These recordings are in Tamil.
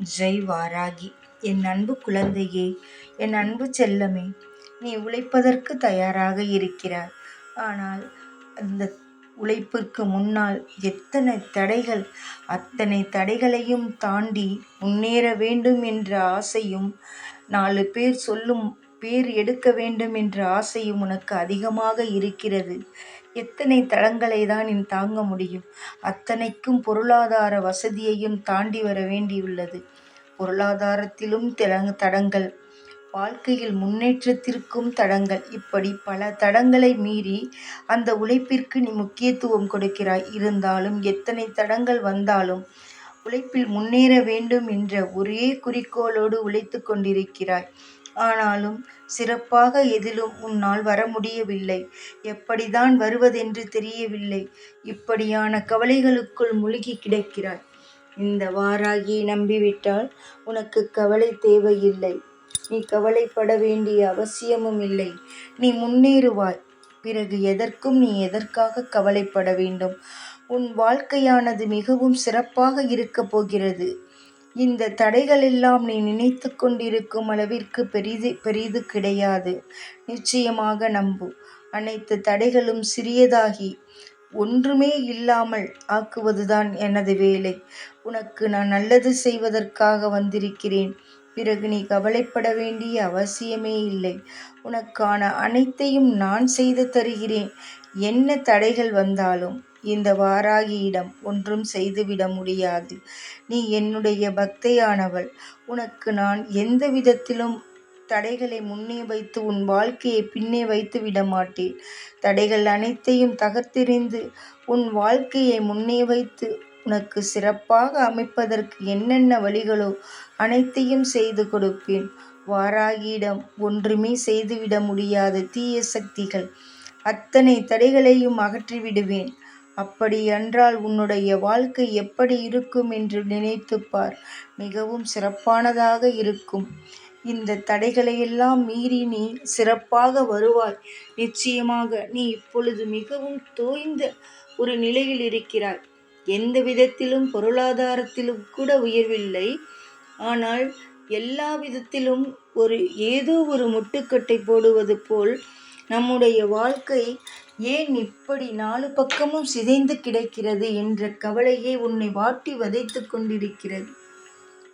ஜெய் வாராகி என் அன்பு குழந்தையே என் அன்பு செல்லமே நீ உழைப்பதற்கு தயாராக இருக்கிறாய். ஆனால் அந்த உழைப்பிற்கு முன்னால் எத்தனை தடைகள் அத்தனை தடைகளையும் தாண்டி முன்னேற வேண்டும் என்ற ஆசையும் நாலு பேர் சொல்லும் பேர் எடுக்க வேண்டும் என்ற ஆசையும் உனக்கு அதிகமாக இருக்கிறது. எத்தனை தடங்களை தான் நீ தாங்க முடியும்? அத்தனைக்கும் பொருளாதார வசதியையும் தாண்டி வர வேண்டியுள்ளது. பொருளாதாரத்திலும் தடங்கள். வாழ்க்கையில் முன்னேற்றத்திற்கும் தடங்கள். இப்படி பல தடங்களை மீறி அந்த உழைப்பிற்கு நீ முக்கியத்துவம் கொடுக்கிறாய். இருந்தாலும் எத்தனை தடங்கள் வந்தாலும் உழைப்பில் முன்னேற வேண்டும் என்ற ஒரே குறிக்கோளோடு உழைத்து கொண்டிருக்கிறாய். ஆனாலும் சிறப்பாக எதிலும் உன்னால் வர முடியவில்லை. எப்படிதான் வருவதென்று தெரியவில்லை. இப்படியான கவலைகளுக்குள் முழுகி கிடக்கிறாய். இந்த வாராகியை நம்பிவிட்டால் உனக்கு கவலை தேவையில்லை. நீ கவலைப்பட வேண்டிய அவசியமும் இல்லை. நீ முன்னேறுவாய். பிறகு எதற்கும் நீ எதற்காக கவலைப்பட வேண்டும்? உன் வாழ்க்கையானது மிகவும் சிறப்பாக இருக்கப் போகிறது. இந்த தடைகளெல்லாம் நீ நினைத்து கொண்டிருக்கும் அளவிற்கு பெரிது பெரிது கிடையாது. நிச்சயமாக நம்பு. அனைத்து தடைகளும் சிறியதாகி ஒன்றுமே இல்லாமல் ஆக்குவதுதான் எனது வேலை. உனக்கு நான் நல்லது செய்வதற்காக வந்திருக்கிறேன். பிறகு நீ கவலைப்பட வேண்டிய அவசியமே இல்லை. உனக்கான அனைத்தையும் நான் செய்து தருகிறேன். என்ன தடைகள் வந்தாலும் இந்த வாராகியிடம் ஒன்றும் செய்துவிட முடியாது. நீ என்னுடைய பக்தையானவள். உனக்கு நான் எந்த விதத்திலும் தடைகளை முன்னே வைத்து உன் வாழ்க்கையை பின்னே வைத்து விட மாட்டேன். தடைகள் அனைத்தையும் தகர்த்தெறிந்து உன் வாழ்க்கையை முன்னே வைத்து உனக்கு சிறப்பாக அமைப்பதற்கு என்னென்ன வழிகளோ அனைத்தையும் செய்து கொடுப்பேன். வாராகியிடம் ஒன்றுமே செய்துவிட முடியாத தீய சக்திகள். அத்தனை தடைகளையும் அகற்றிவிடுவேன். அப்படியென்றால் உன்னுடைய வாழ்க்கை எப்படி இருக்கும் என்று நினைத்துப்பார் மிகவும் சிறப்பானதாக இருக்கும். இந்த தடைகளையெல்லாம் மீறி நீ சிறப்பாக வருவாய். நிச்சயமாக நீ இப்பொழுது மிகவும் தோய்ந்த ஒரு நிலையில் இருக்கிறாய். எந்த விதத்திலும் பொருளாதாரத்திலும் கூட உயர்வில்லை. ஆனால் எல்லா விதத்திலும் ஒரு ஏதோ ஒரு முட்டுக்கட்டை போடுவது போல் நம்முடைய வாழ்க்கை ஏன் இப்படி நாலு பக்கமும் சிதைந்து கிடக்கிறது என்ற கவலையே உன்னை வாட்டி வதைத்து கொண்டிருக்கிறது.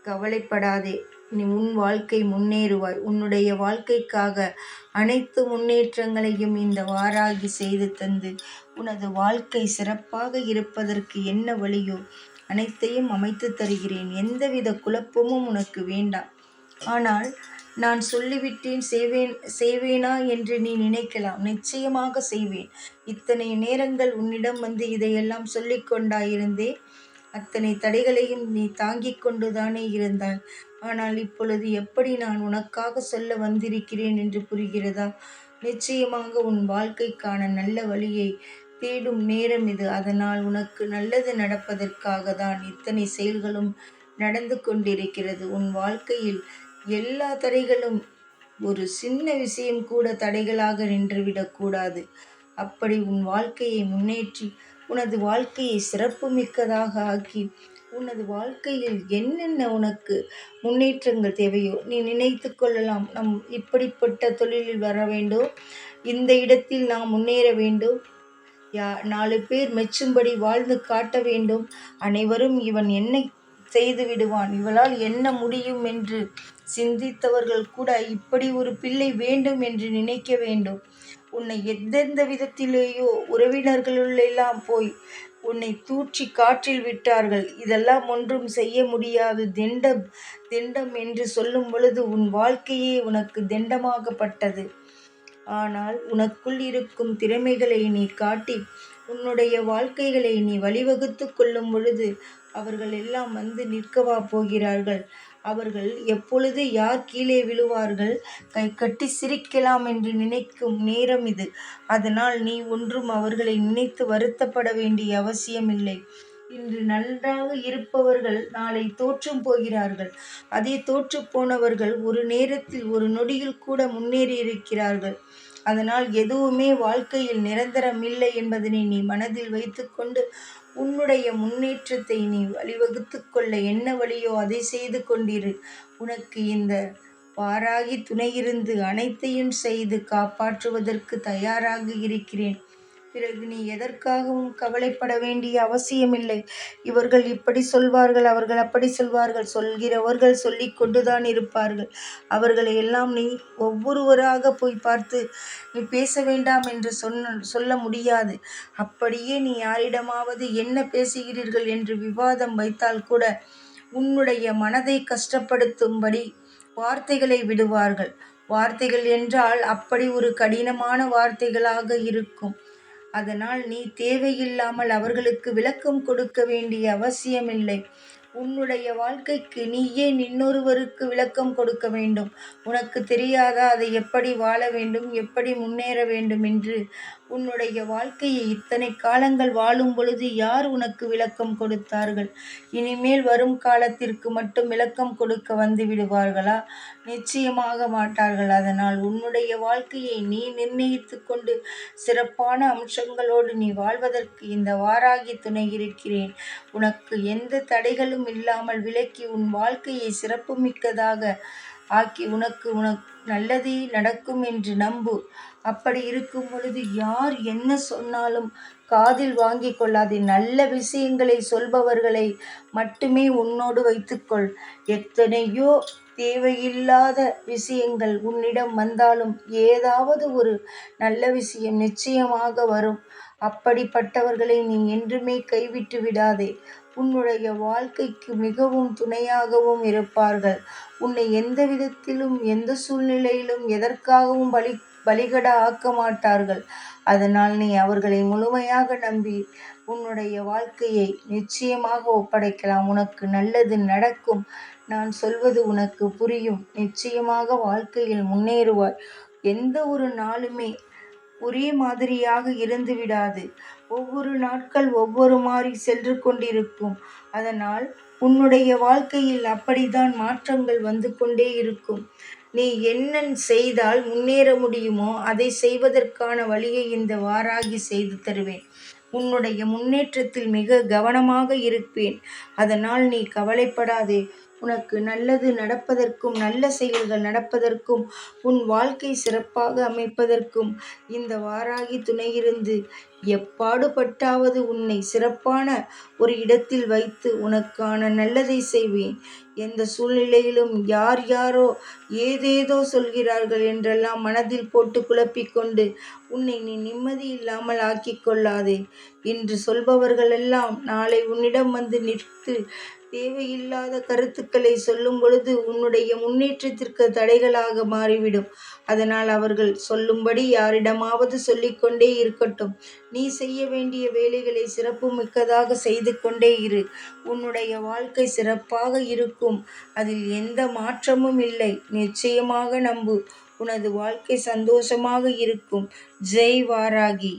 கவலைப்படாதே நீ உன் வாழ்க்கை முன்னேறுவாய். உன்னுடைய வாழ்க்கைக்காக அனைத்து முன்னேற்றங்களையும் இந்த வாராகி செய்து தந்து உனது வாழ்க்கை சிறப்பாக இருப்பதற்கு என்ன வழியோ அனைத்தையும் அமைத்து தருகிறேன். எந்தவித குழப்பமும் உனக்கு வேண்டாம். ஆனால் நான் சொல்லிவிட்டேன் செய்வேன் செய்வேனா என்று நீ நினைக்கலாம். நிச்சயமாக செய்வேன். இத்தனை நேரங்கள் உன்னிடம் வந்து இதையெல்லாம் சொல்லிக் கொண்டாயிருந்தே அத்தனை தடைகளையும் நீ தாங்கிக் கொண்டுதானே இருந்தாய். ஆனால் இப்பொழுது எப்படி நான் உனக்காக சொல்ல வந்திருக்கிறேன் என்று புரிகிறதா? நிச்சயமாக உன் வாழ்க்கைக்கான நல்ல வழியை தேடும் நேரம் இது. அதனால் உனக்கு நல்லது நடப்பதற்காக தான் இத்தனை செயல்களும் நடந்து கொண்டிருக்கிறது. உன் வாழ்க்கையில் எல்லா தடைகளும். ஒரு சின்ன விஷயம் கூட தடைகளாக நின்றுவிடக்கூடாது அப்படி உன் வாழ்க்கையை முன்னேற்றி உனது வாழ்க்கையை சிறப்பு மிக்கதாக ஆக்கி உனது வாழ்க்கையில் என்னென்ன உனக்கு முன்னேற்றங்கள் தேவையோ நீ நினைத்து கொள்ளலாம். நம் இப்படிப்பட்ட தொழிலில் வர வேண்டும் இந்த இடத்தில் நாம் முன்னேற வேண்டும் யா நாலு பேர் மெச்சும்படி வாழ்ந்து காட்ட வேண்டும். அனைவரும் இவன் என்னை செய்து விடுவான். இவளால் என்ன முடியும் என்று சிந்தித்தவர்கள் கூட இப்படி ஒரு பிள்ளை வேண்டும் என்று நினைக்க வேண்டும். உன்னை எந்தெந்த விதத்திலேயோ உறவினர்களுள்ளெல்லாம் போய் உன்னை தூற்றி காற்றில் விட்டார்கள். இதெல்லாம் ஒன்றும் செய்ய முடியாது. திண்டம் திண்டம் என்று சொல்லும் பொழுது உன் வாழ்க்கையே உனக்கு திண்டமாகப்பட்டது. ஆனால் உனக்குள் இருக்கும் திறமைகளை நீ காட்டி உன்னுடைய வாழ்க்கைகளை நீ வழிவகுத்து கொள்ளும் பொழுது அவர்கள் எல்லாம் வந்து நிற்கவா போகிறார்கள். அவர்கள் எப்பொழுது யார் கீழே விழுவார்கள்? கை கட்டி சிரிக்கலாம் என்று நினைக்கும் நேரம் இது. அதனால் நீ ஒன்றும் அவர்களை நினைத்து வருத்தப்பட வேண்டிய அவசியமில்லை. இன்று நன்றாக இருப்பவர்கள் நாளை தோற்றும் போகிறார்கள். அதே தோற்று போனவர்கள் ஒரு நேரத்தில் ஒரு நொடியில் கூட முன்னேறி இருக்கிறார்கள். அதனால் எதுவுமே வாழ்க்கையில் நிரந்தரமில்லை என்பதனை நீ மனதில் வைத்துக்கொண்டு உன்னுடைய முன்னேற்றத்தை நீ வழிவகுத்துக் கொள்ள என்ன வழியோ அதை செய்து கொண்டிரு. உனக்கு இந்த பாராகி துணையிருந்து அனைத்தையும் செய்து காப்பாற்றுவதற்கு தயாராக இருக்கிறேன். பிறகு நீ எதற்காகவும் கவலைப்பட வேண்டிய அவசியமில்லை. இவர்கள் இப்படி சொல்வார்கள் அவர்கள் அப்படி சொல்வார்கள். சொல்கிறவர்கள் சொல்லி கொண்டுதான் இருப்பார்கள். அவர்களை எல்லாம் நீ ஒவ்வொருவராக போய் பார்த்து நீ பேச வேண்டாம் என்று சொன்ன சொல்ல முடியாது. அப்படியே நீ யாரிடமாவது என்ன பேசுகிறீர்கள் என்று விவாதம் வைத்தால் கூட உன்னுடைய மனதை கஷ்டப்படுத்தும்படி வார்த்தைகளை விடுவார்கள். வார்த்தைகள் என்றால் அப்படி ஒரு கடினமான வார்த்தைகளாக இருக்கும். அதனால் நீ தேவையில்லாமல் அவர்களுக்கு விளக்கம் கொடுக்க வேண்டிய அவசியமில்லை. உன்னுடைய வாழ்க்கைக்கு நீயே இன்னொருவருக்கு விளக்கம் கொடுக்க வேண்டும்? உனக்கு தெரியாதா? அதை எப்படி வாழ வேண்டும்? எப்படி முன்னேற வேண்டும் என்று உன்னுடைய வாழ்க்கையை இத்தனை காலங்கள் வாழும் பொழுது யார் உனக்கு விளக்கம் கொடுத்தார்கள்? இனிமேல் வரும் காலத்திற்கு மட்டும் விளக்கம் கொடுக்க வந்து விடுவார்களா? நிச்சயமாக மாட்டார்கள். அதனால் உன்னுடைய வாழ்க்கையை நீ நிர்ணயித்து கொண்டு சிறப்பான அம்சங்களோடு நீ வாழ்வதற்கு இந்த வாராகி துணை இருக்கிறேன். உனக்கு எந்த தடைகளும் இல்லாமல் விலக்கி உன் வாழ்க்கையை சிறப்புமிக்கதாக ஆக்கி உனக்கு உனக்கு நல்லதே நடக்கும் என்று நம்பு. அப்படி இருக்கும் பொழுது யார் என்ன சொன்னாலும் காதில் வாங்கி கொள்ளாதே. நல்ல விஷயங்களை சொல்பவர்களை மட்டுமே உன்னோடு வைத்துக்கொள். எத்தனையோ தேவையில்லாத விஷயங்கள் உன்னிடம் வந்தாலும் ஏதாவது ஒரு நல்ல விஷயம் நிச்சயமாக வரும். அப்படிப்பட்டவர்களை நீ என்றுமே கைவிட்டு விடாதே. உன்னுடைய வாழ்க்கைக்கு மிகவும் துணையாகவும் இருப்பார்கள். உன்னை எந்த விதத்திலும் எந்த சூழ்நிலையிலும் எதற்காகவும் பலி பலிகட ஆக்க மாட்டார்கள். அதனால் நீ அவர்களை முழுமையாக நம்பி உன்னுடைய வாழ்க்கையை நிச்சயமாக ஒப்படைக்கலாம். உனக்கு நல்லது நடக்கும். நான் சொல்வது உனக்கு புரியும். நிச்சயமாக வாழ்க்கையில் முன்னேறுவாய். எந்த ஒரு நாளுமே ஒரே மாதிரியாக இருந்து விடாது. ஒவ்வொரு நாட்கள் ஒவ்வொரு மாறி சென்று கொண்டிருக்கும். அதனால் உன்னுடைய வாழ்க்கையில் அப்படித்தான் மாற்றங்கள் வந்து கொண்டே இருக்கும். நீ என்ன செய்தால் முன்னேற முடியுமோ அதை செய்வதற்கான வழியை இந்த வாராகி செய்து தருவேன். உன்னுடைய முன்னேற்றத்தில் மிக கவனமாக இருப்பேன். அதனால் நீ கவலைப்படாதே. உனக்கு நல்லது நடப்பதற்கும் நல்ல செயல்கள் நடப்பதற்கும் உன் வாழ்க்கை சிறப்பாக அமைப்பதற்கும் இந்த வாராகி துணையிருந்து எப்பாடுபட்டாவது உன்னை சிறப்பான ஒரு இடத்தில் வைத்து உனக்கான நல்லதை செய்வேன். எந்த சூழ்நிலையிலும் யார் யாரோ ஏதேதோ சொல்கிறார்கள் என்றெல்லாம் மனதில் போட்டு குழப்பிக்கொண்டு உன்னை நீ நிம்மதி இல்லாமல் ஆக்கிக் கொள்ளாதே இன்று சொல்பவர்களெல்லாம் நாளை உன்னிடம் வந்து நிற்று தேவையில்லாத கருத்துக்களை சொல்லும் பொழுது உன்னுடைய முன்னேற்றத்திற்கு தடைகளாக மாறிவிடும். அதனால் அவர்கள் சொல்லும்படி யாரிடமாவது சொல்லிக்கொண்டே இருக்கட்டும். நீ செய்ய வேண்டிய வேலைகளை சிறப்பு மிக்கதாக செய்து கொண்டே இரு. உன்னுடைய வாழ்க்கை சிறப்பாக இருக்கும். அதில் எந்த மாற்றமும் இல்லை. நிச்சயமாக நம்பு. உனது வாழ்க்கை சந்தோஷமாக இருக்கும். ஜெய் வாராகி.